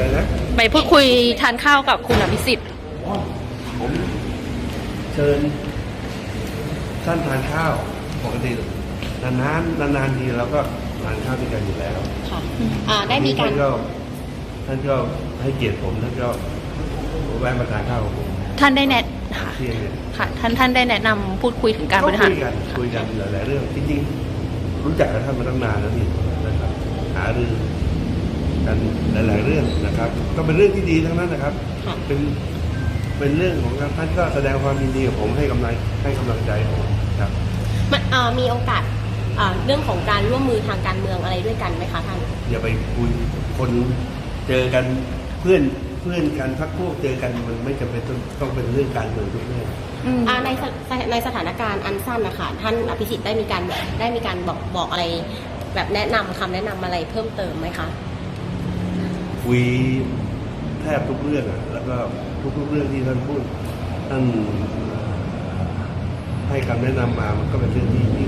อะไรนะไปพูดคุยทานข้าวกับคุณอภิสิทธิ์ผมเชิญท่านทานข้าวปกตินานๆนานๆทีเราก็ทานข้าวด้วยกันอยู่แล้วค่ะอ่าได้มีการท่านก็ท่านก็ให้เกียรติผมท่านก็แวะมาทานข้าวกับผมท่านได้แนะค่ะเที่ยงเนี่ยค่ะท่านท่านได้แนะนำพูดคุยถึงการบริหารคุยกันคุยกันหลายๆเรื่องจริงๆรู้จักกับท่านมาตั้งนานแล้วนี่นะครับหารือ กันหลาย ๆ เรื่องนะครับ ก็เป็นเรื่องที่ดีทั้งนั้นนะครับค่ะเป็นเป็นเรื่องของการท่านก็แสดงความยินดีกับผมให้กำลังให้กำลังใจผมครับมันอ่ามีโอกาสอ่าเรื่องของการร่วมมือทางการเมืองอะไรด้วยกันไหมคะท่าน อย่าไปคุยคนเจอกันเพื่อนเพื่อนกันพักพวกเจอกันมันไม่จำเป็นต้องต้องเป็นเรื่องการเมืองทุกเรื่องอืมอ่าในสถในสถานการณ์อันสั้นนะคะท่านอภิสิทธิ์ได้มีการได้มีการบอกบอกอะไร แบบแนะนำคำแนะนำอะไรเพิ่มเติมไหมคะ คุยแทบทุกเรื่องอะแล้วก็ทุกๆเรื่องที่ท่านพูดท่านให้คำแนะนำมามันก็เป็นเรื่องที่ที่